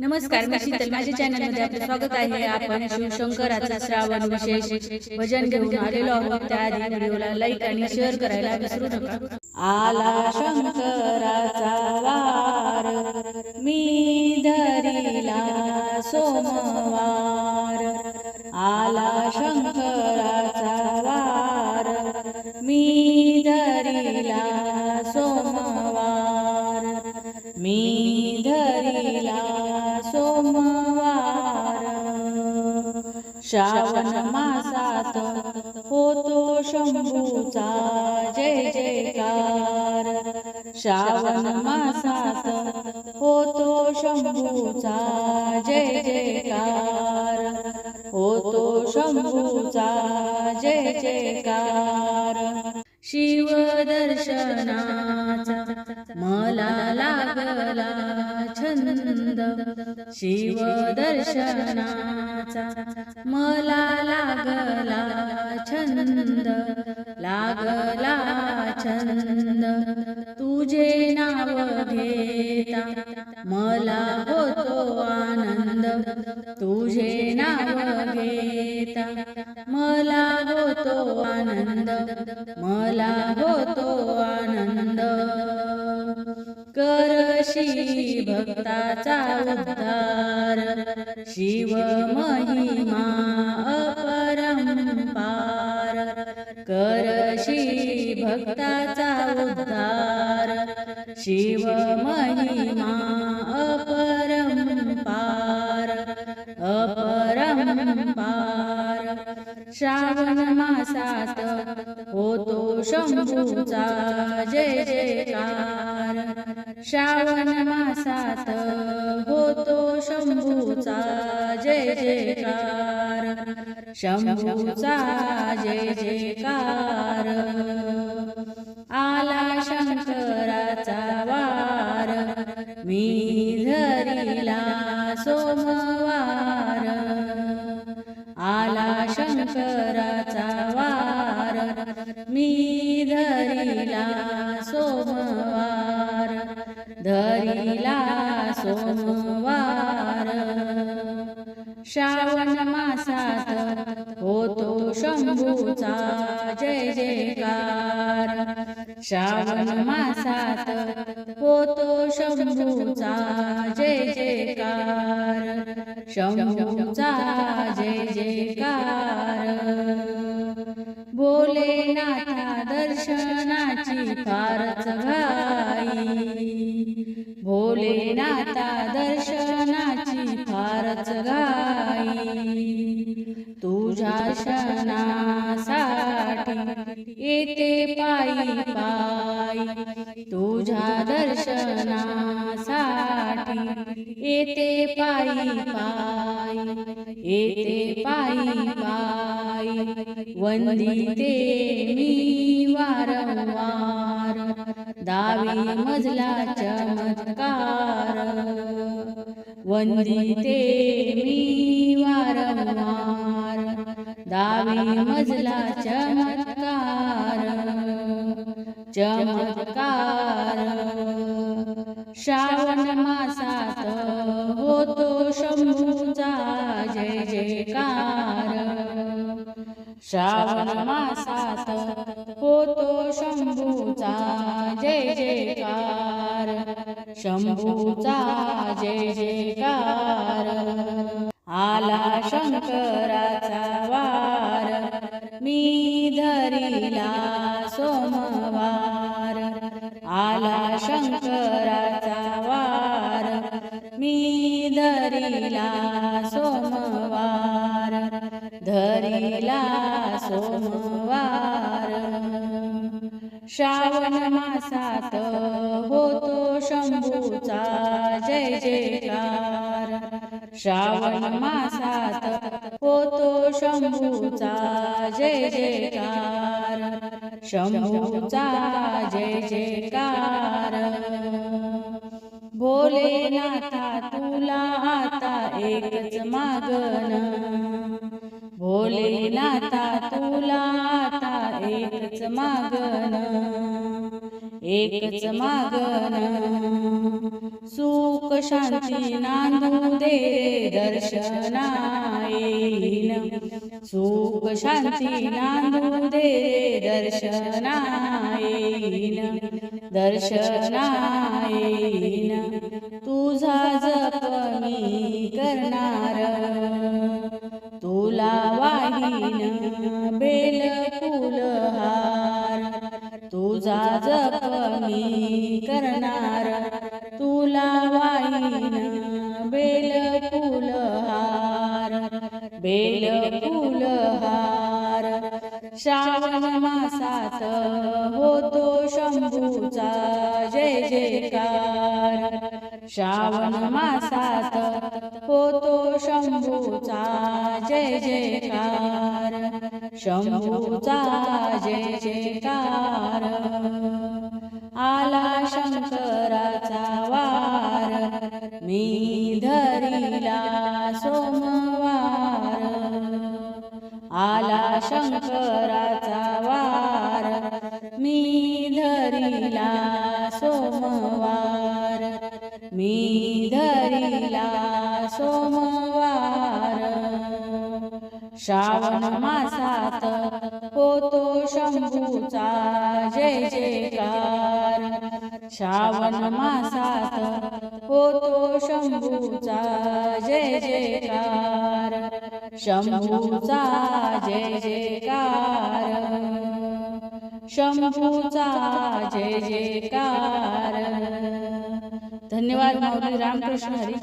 नमस्कार मी शीतल. माझ्या चॅनलमध्ये आपलं स्वागत आहे. आपण शिवशंकराचा श्रावण विशेष भजन घेऊन आलेलो आहोत. त्याआधी व्हिडिओला लाईक आणि शेअर करायला विसरू नका. आला शंकराचा वार. मी धरिला सोमवार. आला शंकराचा वार. मी धरिला सोमवार. मी धरिला तुमचा जय जयकार. श्रावण मासात होतो शंभूचा जय जयकार. होतो शंभूचा जय जयकार. शिव दर्शनाचा मला लागला छंद. शिव तुझे नाव घेता मला होतो आनंद मला होतो आनंद. करशी भक्ताचा उद्धार शिव महिमा अपरंपार. करशी भक्ताचा उद्धार शिव महिमा अपरंपार. पार. श्रावण मासात होतो शंभूचा जय जयकार. श्रावण मासात होतो शंभूचा जय जयकार. शंभूचा जय जयकार. आला शंकराचा वार. मी शंकराचा वार मी धरिला सोमवार धरिला सोमवार. श्रावण मासात होतो शंभूचा जय जयकार. श्रावण मासात होतो शंभूचा जय जय शंभूचा जय जयकार. भोलेनाथा दर्शनाची फारच घाई. भोलेनाथा दर्शनाची फारच घाई. तुझ्या शनासाठी येते पायी पायी. तुझ्या दर्शनासाठी येते पायी पायी येते पायी पायी वंदिते मी वारंवार दावी मजला चमत्कार वंदिते मी वारंवार दावी मजला चमत्कार चमत्कार श्रावण मासात होतो शंभूचा जय जयकार. श्रावण मासात होतो शंभूचा जय जयकार. शंभूचा जय जयकार. आला शंकराचा वार मी धरिला मी धरिला सोमवार धरिला सोमवार. श्रावण मासात होतो शंभूचा जय जयकार. श्रावण मासात होतो शंभूचा जय जयकार. शंभूचा जय जयकार. भोलेनाथा तुला आता एकच मागण. भोलेनाथा तुला आता एकच मागण. एकच मागण. सुख शांती नांदू दे दर्शनायेन. सुख शांती नांदू दे दर्शनाईन दर्शनायेन. तुझा जप मी करणार. तुला वाहीन बेल फुलहार. तुझा जप मी करणार. बेल फुलहार श्रावण मासात होतो शंभूचा जय जयकार. श्रावण मासात होतो शंभूचा जय जयकार. शंभूचा जय जयकार. धरिला सोमवार मी धरिला सोमवार. श्रावण मासात होतो शंभूचा जय जयकार. श्रावण मासात होतो शंभूचा जय जयकार. शंभूचा जय जयकार. शंभूचा जय जयकार. धन्यवाद माऊली रामकृष्ण हरी.